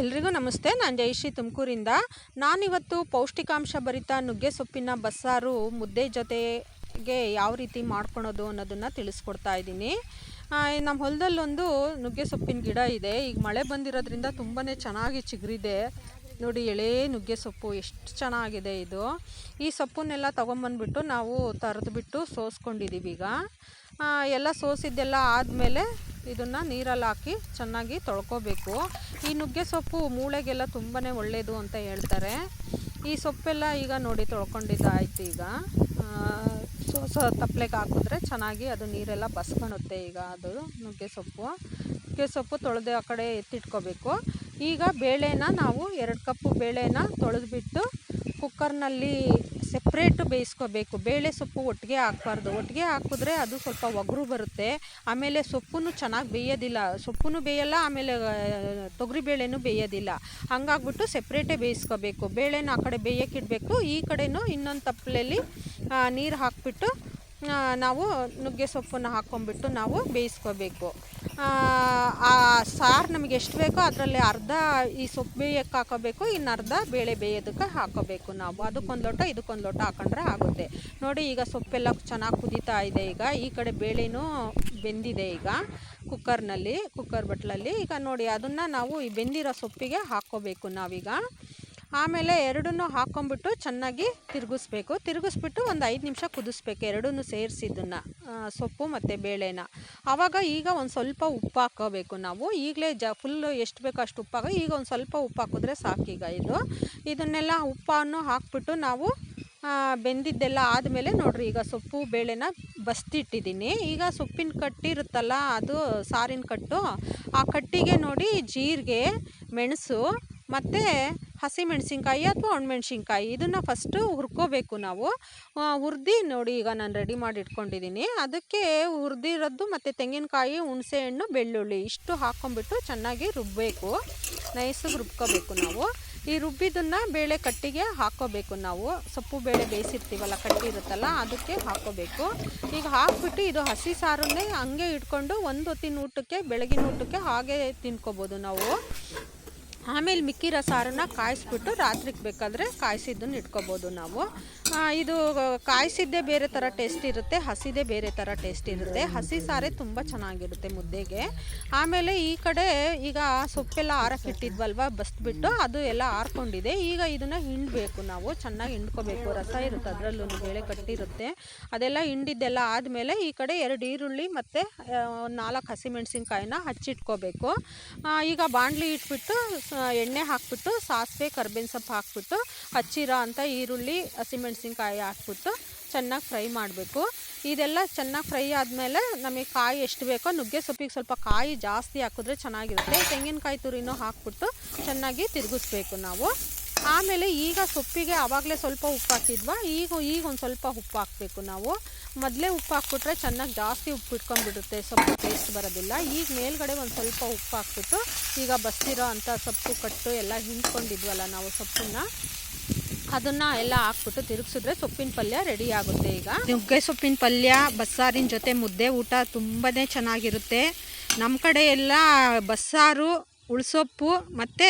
ಎಲ್ರಿಗೂ ನಮಸ್ತೆ. ನಾನು ಜಯಶ್ರೀ ತುಮಕೂರಿಂದ. ನಾನಿವತ್ತು ಪೌಷ್ಟಿಕಾಂಶ ಭರಿತ ನುಗ್ಗೆ ಸೊಪ್ಪಿನ ಬಸ್ಸಾರು ಮುದ್ದೆ ಜೊತೆಗೆ ಯಾವ ರೀತಿ ಮಾಡ್ಕೊಳೋದು ಅನ್ನೋದನ್ನು ತಿಳಿಸ್ಕೊಡ್ತಾ ಇದ್ದೀನಿ. ನಮ್ಮ ಹೊಲದಲ್ಲೊಂದು ನುಗ್ಗೆ ಸೊಪ್ಪಿನ ಗಿಡ ಇದೆ. ಈಗ ಮಳೆ ಬಂದಿರೋದ್ರಿಂದ ತುಂಬಾ ಚೆನ್ನಾಗಿ ಚಿಗುರಿದೆ. ನೋಡಿ, ಎಳೆ ನುಗ್ಗೆ ಸೊಪ್ಪು ಎಷ್ಟು ಚೆನ್ನಾಗಿದೆ ಇದು. ಈ ಸೊಪ್ಪನ್ನೆಲ್ಲ ತೊಗೊಂಬಂದ್ಬಿಟ್ಟು ನಾವು ತರದ್ಬಿಟ್ಟು ಸೋಸ್ಕೊಂಡಿದ್ದೀವಿ ಈಗ ಎಲ್ಲ ಸೋಸಿದ್ದೆಲ್ಲ ಆದಮೇಲೆ ಇದನ್ನು ನೀರಲ್ಲಿ ಹಾಕಿ ಚೆನ್ನಾಗಿ ತೊಳ್ಕೊಬೇಕು. ಈ ನುಗ್ಗೆ ಸೊಪ್ಪು ಮೂಳೆಗೆಲ್ಲ ತುಂಬಾ ಒಳ್ಳೆಯದು ಅಂತ ಹೇಳ್ತಾರೆ. ಈ ಸೊಪ್ಪೆಲ್ಲ ಈಗ ನೋಡಿ ತೊಳ್ಕೊಂಡಿದ್ದಾಯ್ತು ಈಗ. ಸೊ ಸೊ ತಪ್ಪಲೆಗೆ ಹಾಕಿದ್ರೆ ಚೆನ್ನಾಗಿ ಅದು ನೀರೆಲ್ಲ ಬಸ್ಕೊಳುತ್ತೆ ಈಗ ಅದು ನುಗ್ಗೆ ಸೊಪ್ಪು. ನುಗ್ಗೆ ಸೊಪ್ಪು ತೊಳೆದು ಆ ಕಡೆ ಎತ್ತಿಟ್ಕೋಬೇಕು. ಈಗ ಬೇಳೆನ ನಾವು ಎರಡು ಕಪ್ಪು ಬೇಳೆನ ತೊಳೆದ್ಬಿಟ್ಟು ಕುಕ್ಕರ್ನಲ್ಲಿ ಸೆಪ್ರೇಟು ಬೇಯಿಸ್ಕೋಬೇಕು. ಬೇಳೆ ಸೊಪ್ಪು ಒಟ್ಟಿಗೆ ಹಾಕ್ಬಾರ್ದು. ಒಟ್ಟಿಗೆ ಹಾಕಿದ್ರೆ ಅದು ಸ್ವಲ್ಪ ಒಗರು ಬರುತ್ತೆ. ಆಮೇಲೆ ಸೊಪ್ಪು ಚೆನ್ನಾಗಿ ಬೇಯೋದಿಲ್ಲ. ಸೊಪ್ಪು ಬೇಯಲ್ಲ, ಆಮೇಲೆ ತೊಗರಿ ಬೇಳೆನೂ ಬೇಯೋದಿಲ್ಲ. ಹಂಗಾಗ್ಬಿಟ್ಟು ಸೆಪ್ರೇಟೇ ಬೇಯಿಸ್ಕೋಬೇಕು. ಬೇಳೆನ ಆ ಕಡೆ ಬೇಯೋಕ್ಕಿಡಬೇಕು ಈ ಕಡೆನೂ ಇನ್ನೊಂದು ತಪ್ಪಲೆಯಲ್ಲಿ ನೀರು ಹಾಕ್ಬಿಟ್ಟು ನಾವು ನುಗ್ಗೆ ಸೊಪ್ಪನ್ನು ಹಾಕ್ಕೊಂಬಿಟ್ಟು ನಾವು ಬೇಯಿಸ್ಕೋಬೇಕು. ಆ, ಸಾರು ನಮಗೆ ಎಷ್ಟು ಬೇಕೋ ಅದರಲ್ಲಿ ಅರ್ಧ ಈ ಸೊಪ್ಪು ಬೇಯಕ್ಕೆ ಹಾಕೋಬೇಕು ಇನ್ನು ಅರ್ಧ ಬೇಳೆ ಬೇಯೋದಕ್ಕೆ ಹಾಕೋಬೇಕು ನಾವು. ಅದಕ್ಕೊಂದು ಲೋಟ ಇದಕ್ಕೊಂದು ಲೋಟ ಹಾಕೊಂಡ್ರೆ ಆಗುತ್ತೆ. ನೋಡಿ ಈಗ ಸೊಪ್ಪೆಲ್ಲ ಚೆನ್ನಾಗಿ ಕುದೀತಾ ಇದೆ ಈಗ. ಈ ಕಡೆ ಬೇಳೆನೂ ಬೆಂದಿದೆ ಈಗ ಕುಕ್ಕರ್ನಲ್ಲಿ ಕುಕ್ಕರ್ ಬಟ್ಲಲ್ಲಿ. ಈಗ ನೋಡಿ ಅದನ್ನು ನಾವು ಈ ಬೆಂದಿರೋ ಸೊಪ್ಪಿಗೆ ಹಾಕ್ಕೋಬೇಕು ನಾವೀಗ. ಆಮೇಲೆ ಎರಡನ್ನು ಹಾಕ್ಕೊಂಬಿಟ್ಟು ಚೆನ್ನಾಗಿ ತಿರುಗಿಸ್ಬೇಕು. ತಿರುಗಿಸ್ಬಿಟ್ಟು ಒಂದು ಐದು ನಿಮಿಷ ಕುದಿಸ್ಬೇಕು. ಎರಡನ್ನೂ ಸೇರಿಸಿದ್ದನ್ನು ಸೊಪ್ಪು ಮತ್ತು ಬೇಳೆನ. ಆವಾಗ ಈಗ ಒಂದು ಸ್ವಲ್ಪ ಉಪ್ಪು ಹಾಕೋಬೇಕು ನಾವು. ಈಗಲೇ ಜ ಫುಲ್ಲು ಎಷ್ಟು ಬೇಕೋ ಅಷ್ಟು ಉಪ್ಪು ಹಾಕೋ, ಈಗ ಒಂದು ಸ್ವಲ್ಪ ಉಪ್ಪು ಹಾಕಿದ್ರೆ ಸಾಕೀಗ ಇದು. ಇದನ್ನೆಲ್ಲ ಉಪ್ಪನ್ನು ಹಾಕ್ಬಿಟ್ಟು ನಾವು ಬೆಂದಿದ್ದೆಲ್ಲ ಆದಮೇಲೆ ನೋಡ್ರಿ, ಈಗ ಸೊಪ್ಪು, ಬೇಳೆನ ಬಸ್ತಿಟ್ಟಿದ್ದೀನಿ. ಈಗ ಸೊಪ್ಪಿನ ಕಟ್ಟಿರುತ್ತಲ್ಲ ಅದು ಸಾರಿನ ಕಟ್ಟು, ಆ ಕಟ್ಟಿಗೆ ನೋಡಿ ಜೀರಿಗೆ, ಮೆಣಸು, ಮತ್ತು ಹಸಿಮೆಣಸಿನ್ಕಾಯಿ ಅಥವಾ ಒಣಮೆಣ್ಸಿನ್ಕಾಯಿ ಇದನ್ನು ಫಸ್ಟು ಹುರ್ಕೋಬೇಕು ನಾವು. ಹುರ್ದು ನೋಡಿ ಈಗ ನಾನು ರೆಡಿ ಮಾಡಿ ಇಟ್ಕೊಂಡಿದ್ದೀನಿ ಅದಕ್ಕೆ ಹುರ್ದಿರೋದು ಮತ್ತು ತೆಂಗಿನಕಾಯಿ ಹುಣಸೆಹಣ್ಣು ಬೆಳ್ಳುಳ್ಳಿ ಇಷ್ಟು ಹಾಕ್ಕೊಂಬಿಟ್ಟು ಚೆನ್ನಾಗಿ ರುಬ್ಬಬೇಕು ನೈಸಾಗಿ ರುಬ್ಕೋಬೇಕು ನಾವು. ಈ ರುಬ್ಬಿದ್ದನ್ನು ಬೇಳೆ ಕಟ್ಟಿಗೆ ಹಾಕೋಬೇಕು ನಾವು. ಸೊಪ್ಪು, ಬೇಳೆ ಬೇಯಿಸಿರ್ತೀವಲ್ಲ, ಕಟ್ಟಿ ಇರುತ್ತಲ್ಲ ಅದಕ್ಕೆ ಹಾಕೋಬೇಕು. ಈಗ ಹಾಕ್ಬಿಟ್ಟು ಇದು ಹಸಿ ಸಾರನ್ನೇ ಹಂಗೆ ಇಟ್ಕೊಂಡು ಒಂದು ಹೊತ್ತಿನ ಊಟಕ್ಕೆ, ಬೆಳಗಿನ ಊಟಕ್ಕೆ ಹಾಗೆ ತಿನ್ಕೋಬೋದು ನಾವು. ಆಮೇಲೆ ಮಿಕ್ಕಿರೋ ಸಾರನ್ನ ಕಾಯಿಸ್ಬಿಟ್ಟು ರಾತ್ರಿಗೆ ಬೇಕಾದರೆ ಕಾಯಿಸಿದ್ದನ್ನು ಇಟ್ಕೋಬೋದು ನಾವು. ಇದು ಕಾಯಿಸಿದ್ದೇ ಬೇರೆ ಥರ ಟೇಸ್ಟ್ ಇರುತ್ತೆ, ಹಸಿದೇ ಬೇರೆ ಥರ ಟೇಸ್ಟ್ ಇರುತ್ತೆ. ಹಸಿ ಸಾರೇ ತುಂಬ ಚೆನ್ನಾಗಿರುತ್ತೆ ಮುದ್ದೆಗೆ. ಆಮೇಲೆ ಈ ಕಡೆ ಈಗ ಸೊಪ್ಪೆಲ್ಲ ಆರಕ್ಕಿಟ್ಟಿದ್ವಲ್ವ ಬಸ್ಬಿಟ್ಟು ಅದು ಎಲ್ಲ ಆರ್ಕೊಂಡಿದೆ. ಈಗ ಇದನ್ನು ಹಿಂಡಬೇಕು ನಾವು, ಚೆನ್ನಾಗಿ ಹಿಂಡ್ಕೋಬೇಕು. ರಸ ಇರುತ್ತೆ ಅದರಲ್ಲೂ ಬೇಳೆ ಕಟ್ಟಿರುತ್ತೆ. ಅದೆಲ್ಲ ಹಿಂಡಿದ್ದೆಲ್ಲ ಆದಮೇಲೆ ಈ ಕಡೆ ಎರಡು ಈರುಳ್ಳಿ ಮತ್ತು ನಾಲ್ಕು ಹಸಿಮೆಣಸಿನ್ಕಾಯಿನ ಹಚ್ಚಿಟ್ಕೋಬೇಕು. ಈಗ ಬಾಣಲಿ ಇಟ್ಬಿಟ್ಟು ಎಣ್ಣೆ ಹಾಕ್ಬಿಟ್ಟು, ಸಾಸಿವೆ, ಕರ್ಬೇವಿನ ಸೊಪ್ಪು ಹಾಕ್ಬಿಟ್ಟು, ಹಚ್ಚಿರೋ ಅಂಥ ಈರುಳ್ಳಿ, ಹಸಿಮೆಣಸಿನ್ಕಾಯಿ ಹಾಕ್ಬಿಟ್ಟು ಚೆನ್ನಾಗಿ ಫ್ರೈ ಮಾಡಬೇಕು. ಇದೆಲ್ಲ ಚೆನ್ನಾಗಿ ಫ್ರೈ ಆದಮೇಲೆ ನಮಗೆ ಕಾಯಿ ಎಷ್ಟು ಬೇಕೋ ನುಗ್ಗೆ ಸೊಪ್ಪಿಗೆ ಸ್ವಲ್ಪ ಕಾಯಿ ಜಾಸ್ತಿ ಹಾಕಿದ್ರೆ ಚೆನ್ನಾಗಿರುತ್ತೆ. ತೆಂಗಿನಕಾಯಿ ತುರಿನೂ ಹಾಕ್ಬಿಟ್ಟು ಚೆನ್ನಾಗಿ ತಿರುಗಿಸ್ಬೇಕು ನಾವು. ಆಮೇಲೆ ಈಗ ಸೊಪ್ಪಿಗೆ ಆವಾಗಲೇ ಸ್ವಲ್ಪ ಉಪ್ಪು ಹಾಕಿದ್ವಾ? ಈಗ ಈಗ ಒಂದು ಸ್ವಲ್ಪ ಉಪ್ಪು ಹಾಕಬೇಕು ನಾವು. ಮೊದಲೇ ಉಪ್ಪು ಹಾಕ್ಬಿಟ್ರೆ ಚೆನ್ನಾಗಿ ಜಾಸ್ತಿ ಉಪ್ಪು ಇಟ್ಕೊಂಡ್ಬಿಡುತ್ತೆ ಸೊಪ್ಪು ಟೇಸ್ಟ್ ಬರೋದಿಲ್ಲ. ಈಗ ಮೇಲ್ಗಡೆ ಒಂದು ಸ್ವಲ್ಪ ಉಪ್ಪು ಹಾಕ್ಬಿಟ್ಟು, ಈಗ ಬಸ್ತಿರೋ ಅಂಥ ಸೊಪ್ಪು ಕಟ್ಟು ಎಲ್ಲ ಹಿಂಡ್ಕೊಂಡಿದ್ವಲ್ಲ ನಾವು ಸೊಪ್ಪನ್ನ, ಅದನ್ನು ಎಲ್ಲ ಹಾಕ್ಬಿಟ್ಟು ತಿರುಗಿಸಿದ್ರೆ ಸೊಪ್ಪಿನ ಪಲ್ಯ ರೆಡಿ ಆಗುತ್ತೆ ಈಗ. ನುಗ್ಗೆ ಸೊಪ್ಪಿನ ಪಲ್ಯ, ಬಸ್ಸಾರಿನ ಜೊತೆ ಮುದ್ದೆ ಊಟ ತುಂಬಾ ಚೆನ್ನಾಗಿರುತ್ತೆ. ನಮ್ಮ ಕಡೆ ಎಲ್ಲ ಬಸ್ಸಾರು ಉಳ್ಸೊಪ್ಪು ಮತ್ತು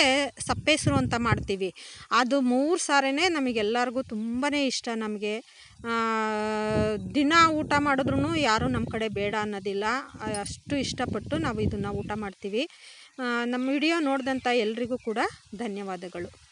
ಸಪ್ಪೆಸರು ಅಂತ ಮಾಡ್ತೀವಿ. ಅದು ಮೂರು ಸಾರೇ ನಮಗೆಲ್ಲರಿಗೂ ತುಂಬಾ ಇಷ್ಟ ನಮಗೆ. ದಿನ ಊಟ ಮಾಡಿದ್ರೂ ಯಾರೂ ನಮ್ಮ ಕಡೆ ಬೇಡ ಅನ್ನೋದಿಲ್ಲ. ಅಷ್ಟು ಇಷ್ಟಪಟ್ಟು ನಾವು ಇದನ್ನು ಊಟ ಮಾಡ್ತೀವಿ. ನಮ್ಮ ವಿಡಿಯೋ ನೋಡಿದಂಥ ಎಲ್ರಿಗೂ ಕೂಡ ಧನ್ಯವಾದಗಳು.